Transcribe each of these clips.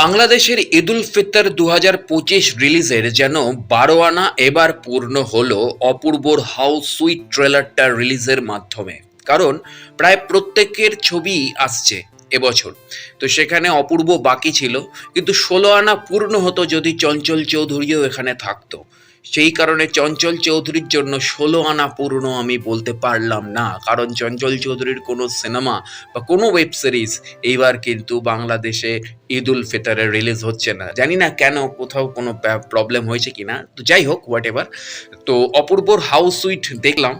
বাংলাদেশের ঈদুল ফিতর দু হাজার পঁচিশ রিলিজের যেন বারো আনা এবার পূর্ণ হলো অপূর্বর হাউস সুইট ট্রেলারটা রিলিজের মাধ্যমে। কারণ প্রায় প্রত্যেকের ছবি আসছে এবছর। তো সেখানে অপূর্ব বাকি ছিল, কিন্তু ষোলো আনা পূর্ণ হতো যদি চঞ্চল চৌধুরীও এখানে থাকতো। সেই কারণে চঞ্চল চৌধুরীর জন্য ষোলো আনা পূর্ণ আমি বলতে পারলাম না। কারণ চঞ্চল চৌধুরীর কোনো সিনেমা বা কোনো ওয়েব সিরিজ এইবার কিন্তু বাংলাদেশে ঈদ উল ফিতরে রিলিজ হচ্ছে না। জানি না কেন কোথাও কোনো প্রবলেম হয়েছে কি না তো যাই হোক হোয়াট এভার তো অপূর্বর হাউস সুইট দেখলাম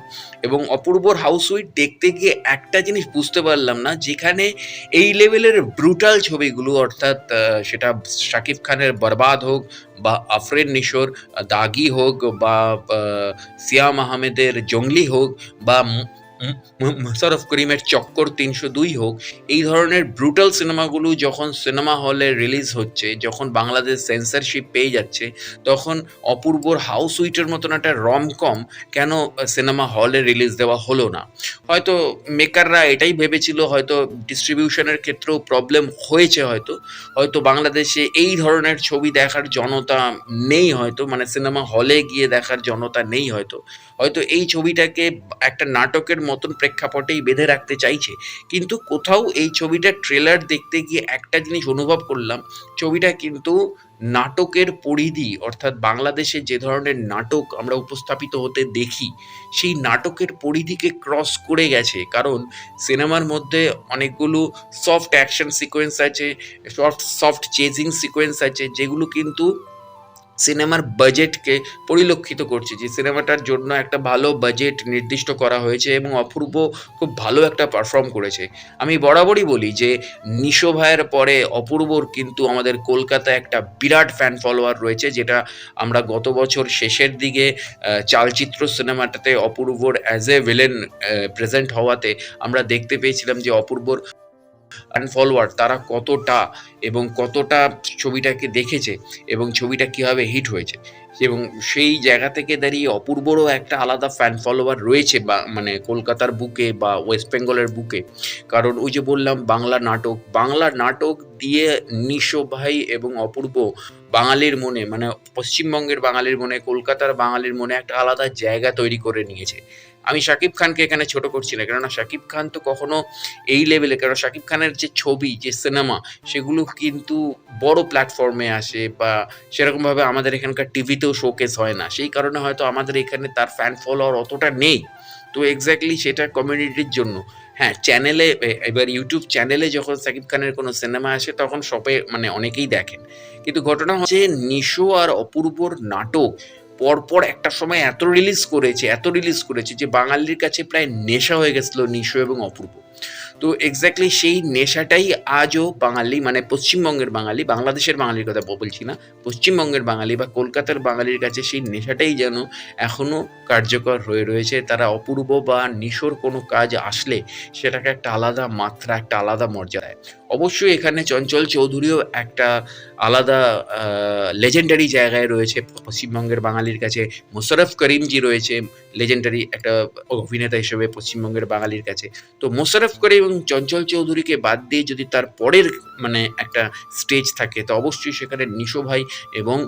এবং অপূর্বর হাউস সুইট দেখতে গিয়ে একটা জিনিস বুঝতে পারলাম না, যেখানে এই লেভেলের ব্রুটাল ছবিগুলো, অর্থাৎ সেটা শাকিব খানের বরবাদ হোক বা আফরিন নিশোর দাগি হোক বা সিয়াম আহমেদের জঙ্গলি হোক বা মু- মু- মু- মুশারফ করিমের চক্কর তিনশো দুই হোক, এই ধরনের ব্রুটাল সিনেমাগুলো যখন সিনেমা হলে রিলিজ হচ্ছে, যখন বাংলাদেশ সেন্সরশিপ পেয়ে যাচ্ছে, তখন অপূর্বর হাউস উইটের মতন একটা রমকম কেন সিনেমা হলে রিলিজ দেওয়া হলো না? হয়তো মেকাররা এটাই ভেবেছিল, হয়তো ডিস্ট্রিবিউশনের ক্ষেত্রেও প্রবলেম হয়েছে হয়তো হয়তো বাংলাদেশে এই ধরনের ছবি দেখার জনতা নেই হয়তো মানে সিনেমা হলে গিয়ে দেখার জনতা নেই হয়তো। হয়তো এই ছবিটাকে একটা নাটকের মতন প্রেক্ষাপটেই বেঁধে রাখতে চাইছে। কিন্তু কোথাও এই ছবিটার ট্রেলার দেখতে গিয়ে একটা জিনিস অনুভব করলাম, ছবিটা কিন্তু নাটকের পরিধি, অর্থাৎ বাংলাদেশে যে ধরনের নাটক আমরা উপস্থাপিত হতে দেখি, সেই নাটকের পরিধিকে ক্রস করে গেছে। কারণ সিনেমার মধ্যে অনেকগুলো সফট অ্যাকশন সিকোয়েন্স আছে সফট সফট চেজিং সিকোয়েন্স আছে, যেগুলো কিন্তু সিনেমার বাজেটকে পরিলক্ষিত করছে, যে সিনেমাটার জন্য একটা ভালো বাজেট নির্দিষ্ট করা হয়েছে এবং অপূর্ব খুব ভালো একটা পারফর্ম করেছে। আমি বরাবরই বলি যে নিশো ভাইয়ের পরে অপূর্বর কিন্তু আমাদের কলকাতায় একটা বিরাট ফ্যান ফলোয়ার রয়েছে, যেটা আমরা গত বছর শেষের দিকে চালচিত্র সিনেমাটাতে অপূর্বর অ্যাজ এ ভিলেন প্রেজেন্ট হওয়াতে আমরা দেখতে পেয়েছিলাম যে অপূর্বর ফ্যান ফলোয়ার তারা কতটা এবং কতটা ছবিটাকে দেখেছে এবং ছবিটা কীভাবে হিট হয়েছে। এবং সেই জায়গা থেকে দাঁড়িয়ে অপূর্বরও একটা আলাদা ফ্যান ফলোয়ার রয়েছে বা মানে কলকাতার বুকে বা ওয়েস্ট বেঙ্গলের বুকে। কারণ ওই যে বললাম, বাংলা নাটক বাংলা নাটক দিয়ে নিশো ভাই এবং অপূর্ব বাঙালির মনে মানে পশ্চিমবঙ্গের বাঙালির মনে, কলকাতার বাঙালির মনে একটা আলাদা জায়গা তৈরি করে নিয়েছে। আমি শাকিব খানকে এখানে ছোট করছি না, কেননা শাকিব খান তো কখনো এই লেভেলে কারণ শাকিব খানের যে ছবি, যে সিনেমা সেগুলো কিন্তু বড় প্ল্যাটফর্মে আসে বা সেরকমভাবে আমাদের এখানকার টিভিতেও শোকেস হয় না। সেই কারণে হয়তো আমাদের এখানে তার ফ্যান ফলোয়ার অতটা নেই। তো এক্স্যাক্টলি সেটা কমিউনিটির জন্য। হ্যাঁ চ্যানেলে এবার ইউটিউব চ্যানেলে যখন সাকিব খানের কোনো সিনেমা আসে, তখন সবে মানে অনেকেই দেখেন। কিন্তু ঘটনা হচ্ছে নিশো আর অপূর্বর নাটক পরপর একটা সময় এত রিলিজ করেছে, এত রিলিজ করেছে যে বাঙালির কাছে প্রায় নেশা হয়ে গেছিল নিশো এবং অপূর্ব। তো এক্স্যাক্টলি সেই নেশাটাই আজও বাঙালি মানে পশ্চিমবঙ্গের বাঙালি, বাংলাদেশের বাঙালির কথা বলছি না, পশ্চিমবঙ্গের বাঙালি বা কলকাতার বাঙালির কাছে সেই নেশাটাই যেন এখনও কার্যকর হয়ে রয়েছে। তারা অপূর্ব বা নিশোর কোনো কাজ আসলে সেটাকে একটা আলাদা মাত্রা, একটা আলাদা মর্যাদায়। অবশ্যই এখানে চঞ্চল চৌধুরীও একটা আলাদা লেজেন্ডারি জায়গায় রয়েছে। পশ্চিমবঙ্গের বাঙালির কাছে মোশারফ করিমজি রয়েছে লেজেন্ডারি একটা অভিনেতা হিসেবে পশ্চিমবঙ্গের বাঙালির কাছে। তো মোশারফ করিম এবং চঞ্চল চৌধুরীকে বাদ দিয়ে যদি তার পরের মানে একটা স্টেজ থাকে, তো অবশ্যই সেখানে নিশো ভাই এবং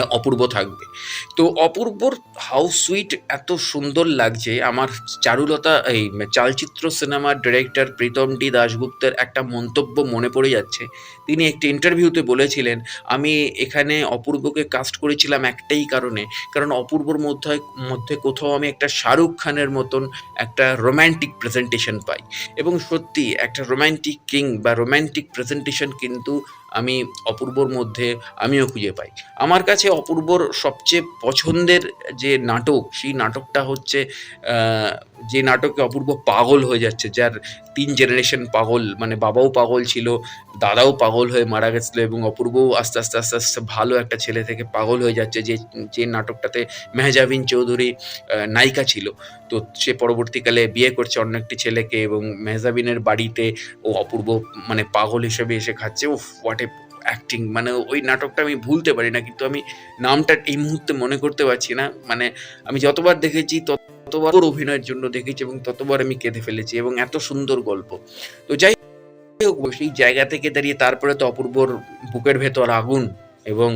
অপূর্ব থাকবে। তো অপূর্বর হাউস সুইট এত সুন্দর লাগছে। আমার চারুলতা, এই চালচিত্র সিনেমার ডিরেক্টর প্রীতম ডি দাশগুপ্তের একটা মন্তব্য মনে পড়ে যাচ্ছে। তিনি একটি ইন্টারভিউতে বলেছিলেন, আমি এখানে অপূর্বকে কাস্ট করেছিলাম একটাই কারণে। কারণ অপূর্বর মধ্যে মধ্যে কোথাও আমি একটা শাহরুখ খানের মতন একটা রোম্যান্টিক প্রেজেন্টেশন পাই। এবং সত্যি একটা রোম্যান্টিক কিং বা রোম্যান্টিক প্রেজেন্টেশন কিন্তু আমি অপূর্বর মধ্যে আমিও খুঁজে পাই। আমার কাছে অপূর্বর সবচেয়ে পছন্দের যে নাটক, সেই নাটকটা হচ্ছে যে নাটকে অপূর্ব পাগল হয়ে যাচ্ছে, যার তিন জেনারেশন পাগল মানে বাবাও পাগল ছিল, দাদাও পাগল হয়ে মারা গেছিল এবং অপূর্বও আস্তে আস্তে আস্তে আস্তে ভালো একটা ছেলে থেকে পাগল হয়ে যাচ্ছে, যে যে নাটকটাতে মেহজাবিন চৌধুরী নায়িকা ছিল। তো সে পরবর্তীকালে বিয়ে করছে অন্য একটি ছেলেকে এবং মেহজাবিনের বাড়িতে ও অপূর্ব মানে পাগল হিসেবে এসে খাচ্ছে। ও হোয়াট এ অ্যাক্টিং মানে ওই নাটকটা আমি ভুলতে পারি না কিন্তু আমি নামটা এই মুহূর্তে মনে করতে পারছি না। মানে আমি যতবার দেখেছি ততবার ওর অভিনয়ের জন্য দেখেছি এবং ততবার আমি কেঁদে ফেলেছি এবং এত সুন্দর গল্প। তো যাই হোক, সেই জায়গা থেকে দাঁড়িয়ে তারপরে তো অপূর্বর বুকের ভেতর আগুন এবং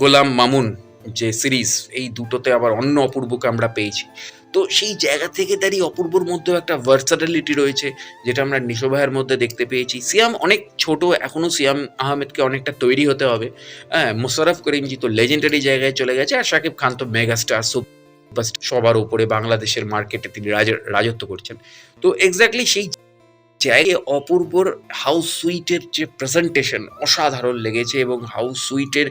গোলাম মামুন যে সিরিজ, এই দুটোতে আবার অন্য অপূর্বকে আমরা পেয়েছি। তো সেই জায়গা থেকে দাঁড়িয়ে অপূর্বর মধ্যেও একটা ভার্সাটিলিটি রয়েছে, যেটা আমরা নিশো ভাইয়ের মধ্যে দেখতে পেয়েছি। সিয়াম অনেক ছোট, এখনও সিয়াম আহমেদকে অনেকটা তৈরি হতে হবে। হ্যাঁ মোশারফ করিমজি তো লেজেন্ডারি জায়গায় চলে গেছে আর শাকিব খান তো মেগাস্টার সুপারস্টার সবার উপরে বাংলাদেশের মার্কেটে তিনি রাজ- রাজত্ব করছেন। তো এক্স্যাক্টলি সেই জায়গায় অপূর্বর হাউস সুইটের যে প্রেজেন্টেশন অসাধারণ লেগেছে এবং হাউস সুইটের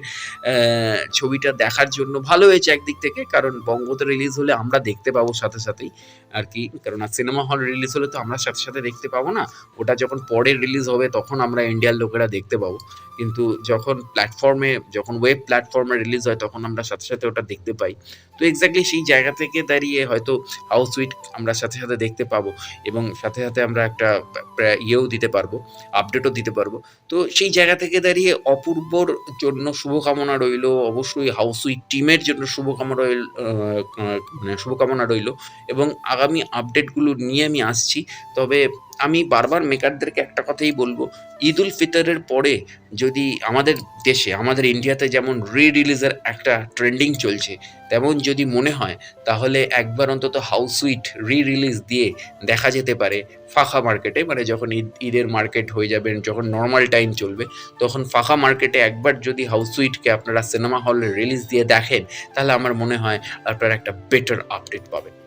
ছবিটা দেখার জন্য ভালো হয়েছে একদিক থেকে, কারণ বঙ্গতে রিলিজ হলে আমরা দেখতে পাবো সাথে সাথেই আর কি। কারণ আর সিনেমা হল রিলিজ হলে তো আমরা সাথে সাথে দেখতে পাবো না। ওটা যখন পরে রিলিজ হবে তখন আমরা ইন্ডিয়ার লোকেরা দেখতে পাবো। কিন্তু যখন প্ল্যাটফর্মে যখন ওয়েব প্ল্যাটফর্মে রিলিজ হয়, তখন আমরা সাথে সাথে ওটা দেখতে পাই। তো এক্স্যাক্টলি সেই জায়গা থেকে দাঁড়িয়ে হয়তো হাউস সুইট আমরা সাথে সাথে দেখতে পাবো এবং সাথে সাথে আমরা একটা ইয়েও দিতে পারব আপডেটও দিতে পারব। তো সেই জায়গা থেকে দাঁড়িয়ে অপূর্বর জন্য শুভকামনা রইল, অবশ্যই হাউস উইট টিমের জন্য শুভকামনা রইল মানে শুভকামনা রইল এবং আগামী আপডেটগুলো নিয়ে আমি আসছি। তবে আমি বারবার মেকারদেরকে একটা কথাই বলব ঈদ উল ফিতরের পরে যদি আমাদের দেশে, আমাদের ইন্ডিয়াতে যেমন রি রিলিজের একটা ট্রেন্ডিং চলছে, তেমন যদি মনে হয়, তাহলে একবার অন্তত হাউস সুইট রি রিলিজ দিয়ে দেখা যেতে পারে ফাঁকা মার্কেটে মানে যখন ঈদ, ঈদের মার্কেট হয়ে যাবে, যখন নর্মাল টাইম চলবে, তখন ফাঁকা মার্কেটে একবার যদি হাউস সুইটকে আপনারা সিনেমা হলে রিলিজ দিয়ে দেখেন, তাহলে আমার মনে হয় আপনারা একটা বেটার আপডেট পাবেন।